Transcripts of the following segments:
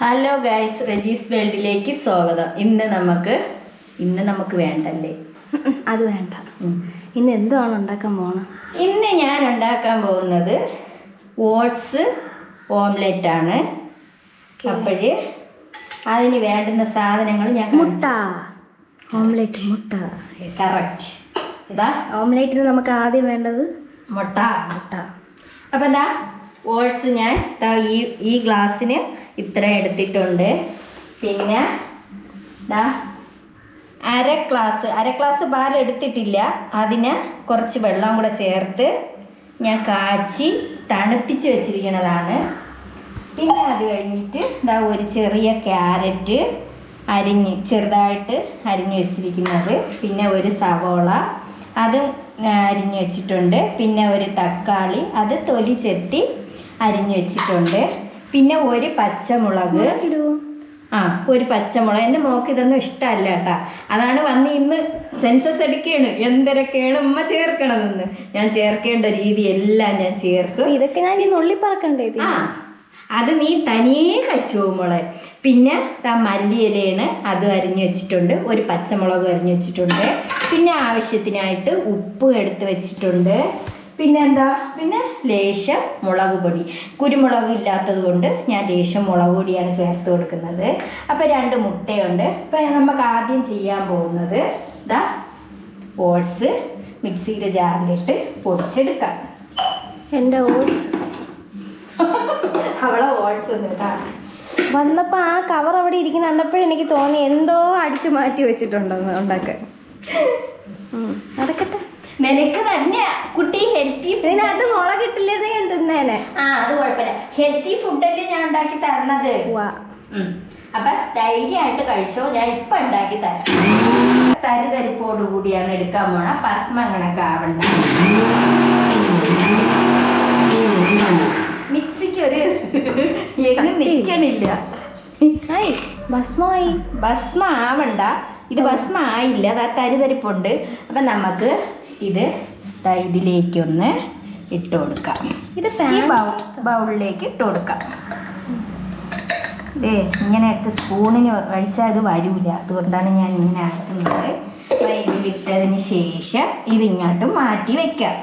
Hello guys റജീസ് വേൾഡിലേക്ക് സ്വാഗതം. ഇന്ന് നമുക്ക് ഇന്ന് നമുക്ക് വേണ്ടല്ലേ? അത് വേണ്ട. ഇന്ന് എന്തുവാണ് ഉണ്ടാക്കാൻ പോണം? ഇന്ന് ഞാൻ ഉണ്ടാക്കാൻ പോകുന്നത് ഓട്സ് ഓംലെറ്റ് ആണ്. അപ്പോഴ് അതിന് വേണ്ടുന്ന സാധനങ്ങൾ ഞാൻ മുട്ട. ഓംലെറ്റ് മുട്ട. കറക്റ്റ് ഇതാ. ഓംലെറ്റിന് നമുക്ക് ആദ്യം വേണ്ടത് മുട്ട. മുട്ട. അപ്പം എന്താ? ഓട്സ് ഞാൻ ഈ ഈ ഗ്ലാസ്സിന് ഇത്ര എടുത്തിട്ടുണ്ട്. പിന്നെ ദാ അര ഗ്ലാസ് അര ഗ്ലാസ് പാൽ എടുത്തിട്ടില്ല. അതിന് കുറച്ച് വെള്ളം കൂടെ ചേർത്ത് ഞാൻ കാച്ചി തണുപ്പിച്ച് വെച്ചിരിക്കുന്നതാണ് പിന്നെ അത് കഴിഞ്ഞിട്ട് ഇതാ ഒരു ചെറിയ ക്യാരറ്റ് അരിഞ്ഞ് ചെറുതായിട്ട് അരിഞ്ഞ് വെച്ചിരിക്കുന്നത്. പിന്നെ ഒരു സവോള അതും അരിഞ്ഞ് വെച്ചിട്ടുണ്ട്. പിന്നെ ഒരു തക്കാളി അത് തൊലി ചെത്തി അരിഞ്ഞ് വെച്ചിട്ടുണ്ട്. പിന്നെ ഒരു പച്ചമുളക്. ആ ഒരു പച്ചമുളക്. എന്റെ മോക്ക് ഇതൊന്നും ഇഷ്ടമല്ല കേട്ടാ. അതാണ് വന്ന് ഇന്ന് സെൻസസ് എടുക്കുകയാണ് എന്തൊക്കെയാണ് ഉമ്മ ചേർക്കണമെന്ന് ഞാൻ ചേർക്കേണ്ട രീതി എല്ലാം ഞാൻ ചേർക്കും. ഇതൊക്കെ ഞാൻ ഈ നുള്ളി പറക്കണ്ടേ? ആ അത് നീ തനിയേ കഴിച്ചു പോകും മോളെ. പിന്നെ ആ മല്ലിയിലയാണ് അത് അരിഞ്ഞു വെച്ചിട്ടുണ്ട്. ഒരു പച്ചമുളക് അരിഞ്ഞു വെച്ചിട്ടുണ്ട്. പിന്നെ ആവശ്യത്തിനായിട്ട് ഉപ്പ് എടുത്ത് വെച്ചിട്ടുണ്ട്. പിന്നെ എന്താ പിന്നെ ലേശം മുളക് പൊടി. കുരുമുളക് ഇല്ലാത്തത് കൊണ്ട് ഞാൻ ലേശം മുളക് പൊടിയാണ് ചേർത്ത് കൊടുക്കുന്നത്. അപ്പോൾ രണ്ട് മുട്ടയുണ്ട്. അപ്പോൾ നമുക്ക് ആദ്യം ചെയ്യാൻ പോകുന്നത് ഇതാ ഓട്സ് മിക്സിയുടെ ജാറിലിട്ട് പൊടിച്ചെടുക്കാം. എന്റെ ഓട്സ്? അവളെ ഓട്സ് ഒന്നും കേട്ടാ വന്നപ്പോൾ ആ കവർ അവിടെ ഇരിക്കുന്ന കണ്ടപ്പോഴും എനിക്ക് തോന്നി എന്തോ അടിച്ചു മാറ്റി വെച്ചിട്ടുണ്ടെന്ന് ഉണ്ടാക്കാൻ. നടക്കട്ടെ. നിനക്ക് തന്നെ കുട്ടി ഹെൽത്തി ഇതിനകത്ത് മുളകിട്ടില്ലെന്ന് ഞാൻ തിന്നേനെ. ആ അത് കുഴപ്പമില്ല. ഹെൽത്തി ഫുഡല്ലേ ഞാൻ ഉണ്ടാക്കി തരണത്. അപ്പൊ ധൈര്യമായിട്ട് കഴിച്ചോ. ഞാൻ ഇപ്പൊ ഉണ്ടാക്കി തരാം. തരിതരിപ്പോട് കൂടിയാണ് എടുക്കാൻ പോണ. പസ്മ കണക്കാവണ്ട മിക്സിക്ക് ഒരു എങ്ങും. നിൽക്കണില്ല ഭസ്മായി ഭസ്മ ആവണ്ട. ഇത് ഭസ്മ ആയില്ല. അതാ തരിതരിപ്പുണ്ട്. അപ്പം നമുക്ക് ഇത് ഇതിലേക്കൊന്ന് ഇട്ട് കൊടുക്കാം. ഇത് ഈ ബൗളിലേക്ക് ഇട്ട് കൊടുക്കാം. ഇതേ ഇങ്ങനെ എടുത്ത് സ്പൂണിന് കഴിച്ചാൽ അത് വരൂല. അതുകൊണ്ടാണ് ഞാൻ ഇങ്ങനെ ആക്കുന്നത്. ഇതിലിട്ടതിന് ശേഷം ഇതിങ്ങോട്ട് മാറ്റി വെക്കാം.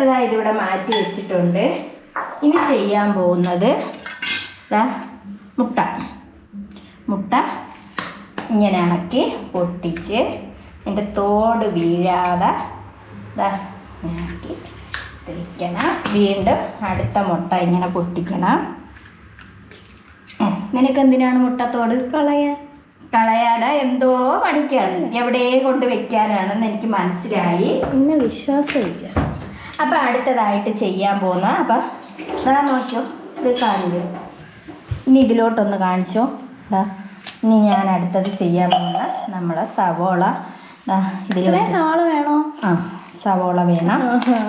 അതായത് ഇവിടെ മാറ്റി വെച്ചിട്ടുണ്ട്. ഇനി ചെയ്യാൻ പോകുന്നത് ദാ മുട്ട. മുട്ട ഇങ്ങനെ ആക്കി പൊട്ടിച്ച് അതിന്റെ തോട് വീഴാതെ ആക്കി തിരിക്കണം വീണ്ടും അടുത്ത മുട്ട ഇങ്ങനെ പൊട്ടിക്കണം. നിനക്ക് എന്തിനാണ് മുട്ടത്തോട് കളയാൻ. കളയാനാ എന്തോ പണിക്കാണ്. എവിടെ കൊണ്ട് വെക്കാനാണെന്ന് എനിക്ക് മനസ്സിലായി. എന്നെ വിശ്വാസമില്ല. അപ്പം അടുത്തതായിട്ട് ചെയ്യാൻ പോകുന്ന അപ്പം ഇതാ നോക്കിയോ ഇത് കാണില്ല ഇനി ഇതിലോട്ടൊന്ന് കാണിച്ചോ. ഇതാ ഇനി ഞാൻ അടുത്തത് ചെയ്യാൻ പോകുന്ന നമ്മളെ സവോള സവാള വേണോ? ആ സവോള വേണം.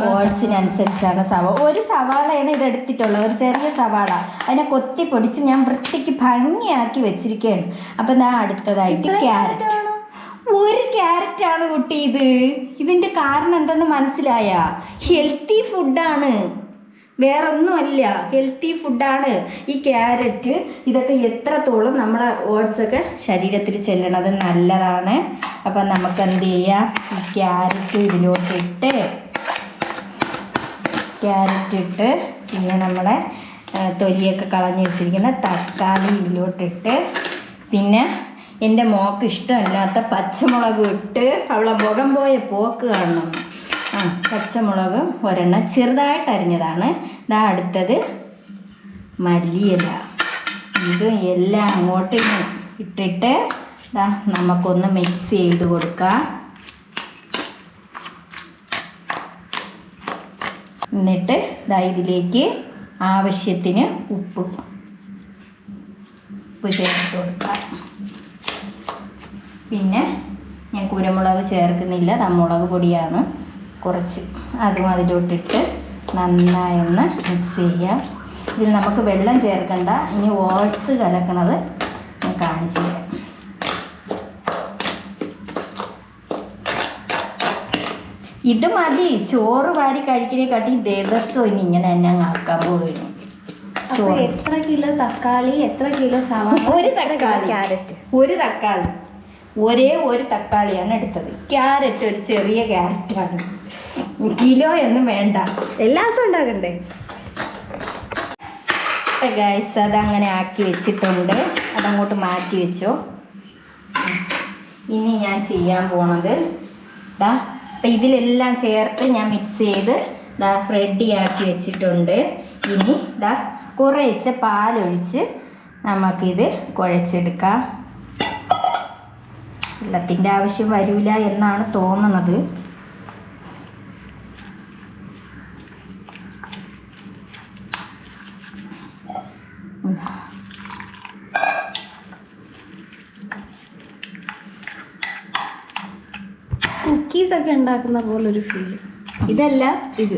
ഓഴ്സിനനുസരിച്ചാണ് സവോള ഒരു സവാളയാണ് ഇത് എടുത്തിട്ടുള്ളത് ഒരു ചെറിയ സവാള. അതിനെ കൊത്തി പൊടിച്ച് ഞാൻ വൃത്തിക്ക് ഭംഗിയാക്കി വെച്ചിരിക്കുകയാണ്. അപ്പം ഞാൻ അടുത്തതായിട്ട് ക്യാരറ്റ്. ഒരു ക്യാരറ്റ് ആണ് കുട്ടി ഇത്. ഇതിന്റെ കാരണം എന്തെന്ന് മനസ്സിലായ? ഹെൽത്തി ഫുഡാണ്. വേറൊന്നുമല്ല. ഹെൽത്തി ഫുഡാണ് ഈ ക്യാരറ്റ്. ഇതൊക്കെ എത്രത്തോളം നമ്മുടെ ഓട്സൊക്കെ ശരീരത്തിൽ ചെല്ലണത് നല്ലതാണ്. അപ്പം നമുക്ക് എന്ത് ചെയ്യാം? ഈ ക്യാരറ്റ് ഇതിലോട്ടിട്ട് ക്യാരറ്റ് ഇട്ട് പിന്നെ നമ്മുടെ തൊലിയൊക്കെ കളഞ്ഞ് വെച്ചിരിക്കുന്ന തക്കാളി ഇതിലോട്ടിട്ട് പിന്നെ എന്റെ മോക്ക് ഇഷ്ടമല്ലാത്ത പച്ചമുളക് ഇട്ട് അവളെ മുഖം പോയ പോക്ക് കാണണം. ആ പച്ചമുളക് ഒരെണ്ണം ചെറുതായിട്ട് അരിഞ്ഞതാണ്. ഇതാ അടുത്തത് മല്ലിയില. ഇതും എല്ലാം അങ്ങോട്ട് ഇട്ടിട്ട് ഇതാ നമുക്കൊന്ന് മിക്സ് ചെയ്ത് കൊടുക്കാം. എന്നിട്ട് ഇതാ ഇതിലേക്ക് ആവശ്യത്തിന് ഉപ്പ് ഉപ്പ് ചേർത്ത് കൊടുക്കാം. പിന്നെ ഞാൻ കുരുമുളക് ചേർക്കുന്നില്ല. നമ്മുളക് മുളക് പൊടിയാണ്. കുറച്ച് അതും അതിലോട്ടിട്ട് നന്നായി ഒന്ന് മിക്സ് ചെയ്യാം ഇതിൽ നമുക്ക് വെള്ളം ചേർക്കണ്ട. ഇനി ഓട്സ് കലക്കണത് ഞാൻ കാണിച്ചു തരാം. ഇത് മതി. ചോറ് വാരി കഴിക്കലേ കാട്ടി ദിവസവും ഇനി ഇങ്ങനെ തന്നെ അങ്ങ് ആക്കാൻ അപ്പൊ എത്ര കിലോ തക്കാളി എത്ര കിലോ സവാള ഒരു തക്കാളി. ക്യാരറ്റ്? ഒരു തക്കാളി. ഒരേ ഒരു തക്കാളിയാണ് എടുത്തത്. ക്യാരറ്റ് ഒരു ചെറിയ ക്യാരറ്റാണ്. കിലോ ഒന്നും വേണ്ട. എല്ലാ ദിവസവും ഉണ്ടാകണ്ടേ ഗൈസ് അതങ്ങനെ ആക്കി വെച്ചിട്ടുണ്ട്. അതങ്ങോട്ട് മാറ്റി വെച്ചോ. ഇനി ഞാൻ ചെയ്യാൻ പോണത് ദാ അപ്പം ഇതിലെല്ലാം ചേർത്ത് ഞാൻ മിക്സ് ചെയ്ത് ദാ റെഡി ആക്കി വെച്ചിട്ടുണ്ട്. ഇനി ദാ കുറേച്ച പാലൊഴിച്ച് നമുക്കിത് കുഴച്ചെടുക്കാം. വെള്ളത്തിന്റെ ആവശ്യം വരില്ല എന്നാണ് തോന്നുന്നത്. കുക്കീസൊക്കെ ഉണ്ടാക്കുന്ന പോലെ ഒരു ഫീൽ ഇതല്ല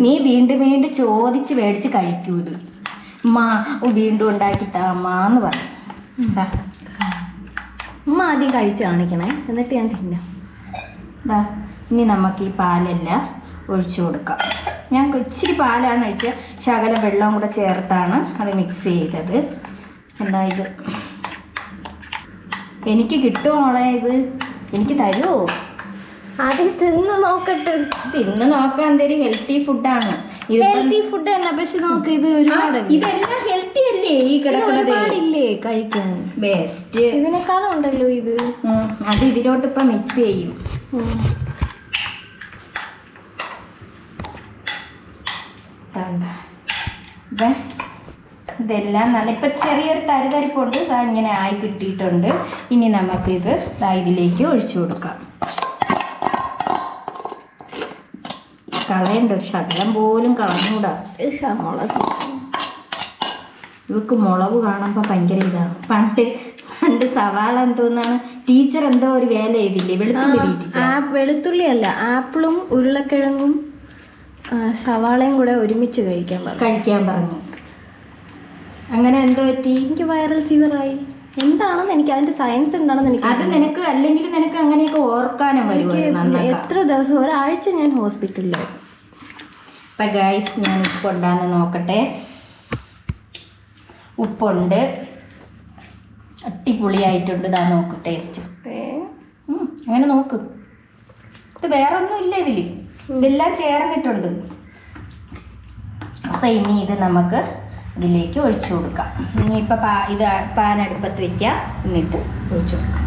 നീ വീണ്ടും വീണ്ടും ചോദിച്ച് മേടിച്ച് കഴിക്കൂ ഇത്. മാ വീണ്ടും ഉണ്ടാക്കി താമാന്ന് പറയും. ദാ, ഉമ്മ ആദ്യം കഴിച്ച് കാണിക്കണേ. എന്നിട്ട് ഞാൻ തിന്നാം. ദാ, ഇനി നമുക്ക് ഈ പാലെല്ലാം ഒഴിച്ചു കൊടുക്കാം. ഞാൻ ഇച്ചിരി പാലാണ് ഒഴിച്ച് ശകല വെള്ളവും കൂടെ ചേർത്താണ് അത് മിക്സ് ചെയ്തത്. എന്താ ഇത്? എനിക്ക് കിട്ടുമോ മോളെ ഇത്? എനിക്ക് തരുമോ ആദ്യം തിന്ന് നോക്കട്ടെ. തിന്ന് നോക്കാൻ എന്തൊരു ഹെൽത്തി ഫുഡാണ് ഇത് ഹെൽത്തി ഫുഡ് തന്നെ പക്ഷെ നമുക്ക് ഇത് ഒരുപാട് ഇതെല്ലാം ഹെൽത്തി അല്ലേ ഈ കിടക്കുന്നതില്ലേ കഴിക്കാൻ? ബെസ്റ്റ് ഇതിനേക്കാളും ഉണ്ടല്ലോ ഇത്. അത് ഇതിലോട്ട് ഇപ്പൊ മിക്സ് ചെയ്യും ഇതെല്ലാം നല്ല ഇപ്പൊ ചെറിയൊരു തരിതരിപ്പുണ്ട്. ഇതാ ഇങ്ങനെ ആയി കിട്ടിയിട്ടുണ്ട്. ഇനി നമുക്കിത് ഇതിലേക്ക് ഒഴിച്ചു കൊടുക്കാം. കളയണ്ട ഒരു ശകലം പോലും കളഞ്ഞൂടാ. മുളക്. ഇവക്ക് മുളവ് കാണുമ്പോൾ ഭയങ്കര ഇതാണ് പണ്ട് പണ്ട് സവാള എന്തോന്നാണ്? ടീച്ചർ എന്തോ ഒരു വേല ചെയ്തില്ലേ? വെളുത്തുള്ളി വെളുത്തുള്ളി അല്ല ആപ്പിളും ഉരുളക്കിഴങ്ങും സവാളയും കൂടെ ഒരുമിച്ച് കഴിക്കാൻ പറഞ്ഞു. കഴിക്കാൻ പറഞ്ഞു. അങ്ങനെ എന്തോ പറ്റി? എനിക്ക് വൈറൽ ഫീവറായി എന്താണെന്ന് എനിക്ക് അതിന്റെ സയൻസ് എന്താണെന്ന് എനിക്ക് അത് നിനക്ക് അല്ലെങ്കിൽ നിനക്ക് അങ്ങനെയൊക്കെ ഓർക്കാനും വരും വരുമായിരുന്നു എത്ര ദിവസം ഒരാഴ്ച ഞാൻ ഹോസ്പിറ്റലിലായി അപ്പം ഗൈസ് ഞാൻ ഉപ്പുണ്ടാന്ന് നോക്കട്ടെ. ഉപ്പുണ്ട്. അടിപൊളിയായിട്ടുണ്ട്. ഇതാ നോക്ക് ടേസ്റ്റ് അങ്ങനെ നോക്ക്. ഇത് വേറെ ഒന്നും ഇല്ല ഇതിൽ ഇതെല്ലാം ചേർന്നിട്ടുണ്ട്. അപ്പം ഇനി ഇത് നമുക്ക് ഇതിലേക്ക് ഒഴിച്ചു കൊടുക്കാം. ഇനിയിപ്പോൾ പാ ഇത് പാൻ അടുപ്പത്ത് വെക്കാം എന്നിട്ട് ഒഴിച്ചു കൊടുക്കാം.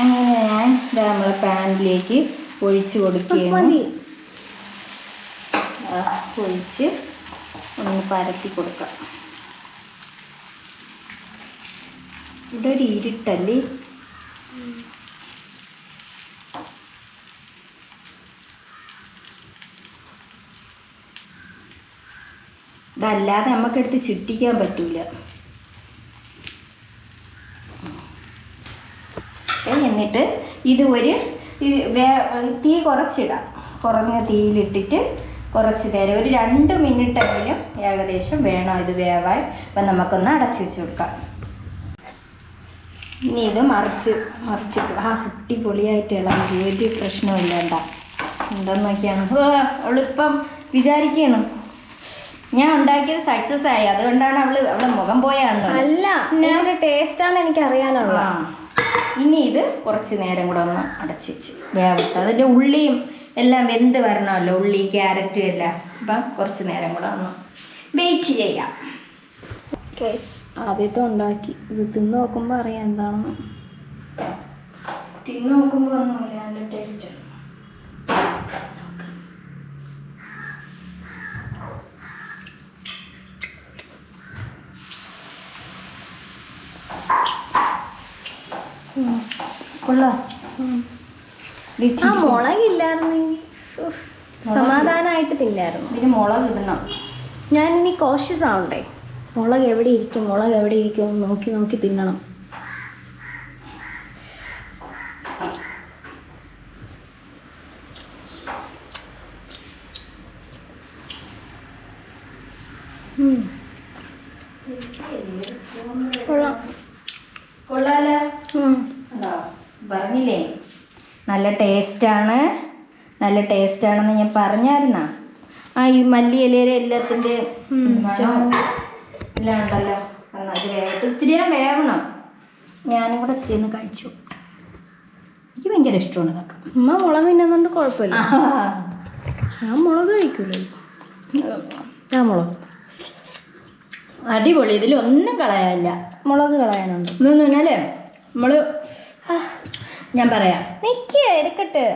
അങ്ങനെ ഞാൻ ഇത് നമ്മളെ പാനിലേക്ക് ഒഴിച്ചു കൊടുക്കുകയാണ് ഒഴിച്ച് ഒന്ന് പരത്തി കൊടുക്കാം. ഇവിടെ ഒരു ഇരുട്ടല്ലേ? ഇതല്ലാതെ നമുക്കെടുത്ത് ചുറ്റിക്കാൻ പറ്റൂല. ഏ, എന്നിട്ട് ഇത് ഒരു തീ കുറച്ചിടാം. കുറഞ്ഞ തീയിലിട്ടിട്ട് കുറച്ച് നേരം ഒരു രണ്ട് മിനിറ്റ് എങ്കിലും ഏകദേശം വേണം ഇത് വേവാൻ. അപ്പം നമുക്കൊന്ന് അടച്ചു വെച്ച് കൊടുക്കാം. ഇനി ഇത് മറിച്ച് മറിച്ച് ആ അടിപൊളിയായിട്ട് ഇളകി. ഒരു പ്രശ്നമില്ല എന്താ എന്താന്ന് നോക്കിയാണ്? എളുപ്പം വിചാരിക്കണം. ഞാൻ ഉണ്ടാക്കിയത് സക്സസ് ആയി. അതുകൊണ്ടാണ് അവൾ അവളെ മുഖം പോയാണല്ലോ അല്ല ഞാൻ ടേസ്റ്റ് ആണ് എനിക്ക് അറിയാനുള്ളത് ഇനി ഇത് കുറച്ച് നേരം കൂടെ ഒന്ന് അടച്ച് വെച്ച് വേവട്ടെ അതിന്റെ ഉള്ളിയും എല്ലാം വെന്ത് വരണമല്ലോ ഉള്ളി ക്യാരറ്റും എല്ലാം. അപ്പം കുറച്ച് നേരം കൂടെ ഒന്ന് വെയിറ്റ് ചെയ്യാം. ആദ്യത്തെ ഉണ്ടാക്കി. ഇത് തിന്ന് നോക്കുമ്പോൾ അറിയാം എന്താണെന്ന്. തിന്ന് നോക്കുമ്പോൾ ഒന്നും നല്ല ടേസ്റ്റ് കൊള്ളാം ഇത് ആ ഉഫ്, സമാധാനമായിട്ട് തിന്നായിരുന്നു. ഇതിന് മുളക് ഇടണം. ഞാൻ ഇനി കോഷ്യസ് ആവണ്ടേ? മുളക് എവിടെ ഇരിക്കും? മുളക് എവിടെ ഇരിക്കും? നോക്കി നോക്കി തിന്നണം. നല്ല ടേസ്റ്റാണ്. നല്ല ടേസ്റ്റാണെന്ന് ഞാൻ പറഞ്ഞായിരുന്നാ. ആ ഈ മല്ലി ഇലയുടെ എല്ലാത്തിന്റെ. എല്ലാം ഉണ്ടല്ലോ നന്നായിട്ട് വേവട്ടെ ഇത്തിരി നേരം വേവണം. ഞാനും കൂടെ ഇത്തിരി ഒന്ന് കഴിച്ചു എനിക്ക് ഭയങ്കര ഇഷ്ടമാണ് ഇതൊക്കെ. അമ്മ മുളക് തിന്നുന്നതുകൊണ്ട് കുഴപ്പമില്ല. ഞാൻ മുളക് കഴിക്കൂലല്ലോ ഞാൻ മുളക്. അടിപൊളി. ഇതിലൊന്നും കളയാനില്ല. മുളക് കളയാനുണ്ട്. ഇതെന്ന് പറഞ്ഞാലേ നമ്മൾ ഞാൻ പറയാം. നിക്ക് എടുക്കട്ടെ.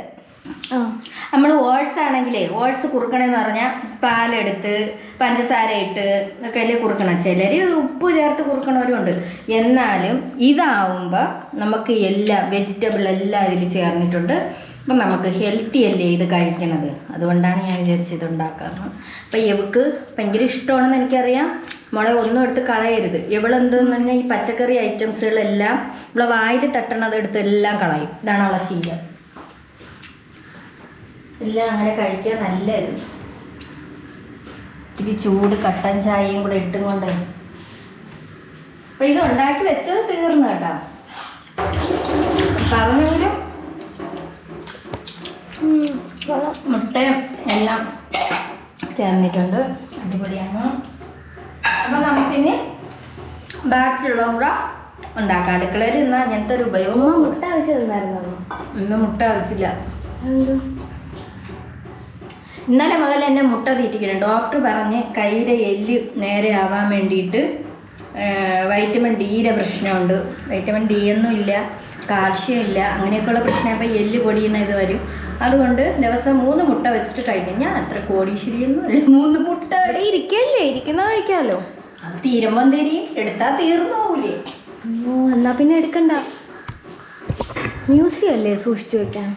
നമ്മൾ ഓട്സ് ആണെങ്കിലേ ഓട്സ് കുറുക്കണമെന്ന് പറഞ്ഞാൽ പാലെടുത്ത് പഞ്ചസാര ഇട്ട് ഒക്കെ അല്ലേ കുറുക്കണം? ചിലർ ഉപ്പ് ചേർത്ത് കുറുക്കണവരും ഉണ്ട് എന്നാലും ഇതാവുമ്പോൾ നമുക്ക് എല്ലാം വെജിറ്റബിൾ എല്ലാം ഇതിൽ ചേർന്നിട്ടുണ്ട്. അപ്പം നമുക്ക് ഹെൽത്തി അല്ലേ ഇത് കഴിക്കണത്? അതുകൊണ്ടാണ് ഞാൻ വിചാരിച്ചത് ഉണ്ടാക്കാറ് അപ്പം ഇവക്ക് ഭയങ്കര ഇഷ്ടമാണെന്ന് എനിക്കറിയാം. മുളക് ഒന്നും എടുത്ത് കളയരുത്. ഇവളെന്തെന്ന് പറഞ്ഞാൽ ഈ പച്ചക്കറി ഐറ്റംസുകളെല്ലാം ഇവളെ വായിൽ തട്ടണത് എടുത്ത് എല്ലാം കളയും. ഇതാണ് അവളെ ശീലം. എല്ലാം അങ്ങനെ കഴിക്കാൻ നല്ലായിരുന്നു ഇത്തിരി ചൂട് കട്ടൻ ചായയും കൂടെ ഇട്ടും കൊണ്ടേ. അപ്പം ഇത് ഉണ്ടാക്കി വെച്ചത് തീർന്നു കേട്ടോ. മുട്ടയും എല്ലാം ചേർന്നിട്ടുണ്ട് അടിപൊളിയാണ്. അപ്പം നമുക്കിനി ബാക്കിയുള്ള കൂടെ ഉണ്ടാക്കാം. അടുക്കളയിൽ ഇന്ന് അങ്ങനത്തെ ഒരു ഉപയോഗം മുട്ട തന്നായിരുന്നോ? ഇന്ന് മുട്ട ആവശ്യമില്ല ഇന്നലെ മുതൽ എന്നെ മുട്ട തീറ്റിക്കണം. ഡോക്ടർ പറഞ്ഞ് കയ്യിലെ എല്ല് നേരെ ആവാൻ വേണ്ടിയിട്ട് വൈറ്റമിൻ ഡിയുടെ പ്രശ്നമുണ്ട്. വൈറ്റമിൻ ഡി ഒന്നും ഇല്ല കാൽഷ്യം ഇല്ല അങ്ങനെയൊക്കെയുള്ള പ്രശ്നം. അപ്പോൾ എല്ല് പൊടിയുന്ന ഇത് വരും. അതുകൊണ്ട് ദിവസം മൂന്ന് മുട്ട വെച്ചിട്ട് കഴിഞ്ഞാൽ ഞാൻ അത്ര കോടീശ്വരിയൊന്നും അല്ല. മൂന്ന് മുട്ട. ഇരിക്കല്ലേ? ഇരിക്കുന്ന കഴിക്കാമല്ലോ അത് തീരുമ്പം തരി എടുത്താൽ തീർന്നു പോകൂലേ അയ്യോ എന്നാ പിന്നെ എടുക്കണ്ട. മ്യൂസിയം അല്ലേ സൂക്ഷിച്ചു വെക്കാൻ?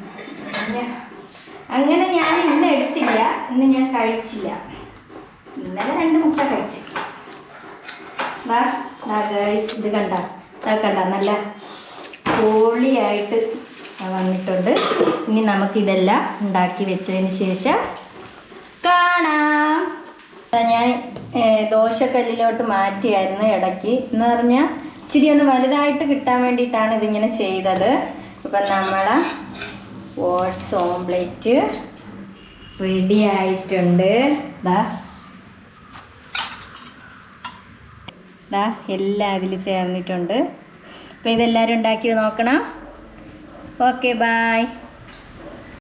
അങ്ങനെ- ഞാൻ ഇന്ന് എടുത്തില്ല. ഇന്ന് ഞാൻ കഴിച്ചില്ല. ഇന്നലെ രണ്ട് മുട്ട കഴിച്ചു. ഇത് കണ്ട. കണ്ട നല്ല പൊളിയായിട്ട് വന്നിട്ടുണ്ട്. ഇനി നമുക്കിതെല്ലാം ഉണ്ടാക്കി വെച്ചതിന് ശേഷം കാണാം. ഞാൻ ദോശക്കല്ലിലോട്ട് മാറ്റിയായിരുന്നു ഇടയ്ക്ക്. എന്ന് പറഞ്ഞാൽ ഇച്ചിരി ഒന്ന് വലുതായിട്ട് കിട്ടാൻ വേണ്ടിയിട്ടാണ് ഇതിങ്ങനെ ചെയ്തത്. അപ്പം നമ്മളെ ഓട്സ് ഓംപ്ലേറ്റ് റെഡി ആയിട്ടുണ്ട്. ദാ. ദാ എല്ലാം അതിൽ ചേർന്നിട്ടുണ്ട്. അപ്പോൾ ഇതെല്ലാവരും ഉണ്ടാക്കി നോക്കണം. Okay bye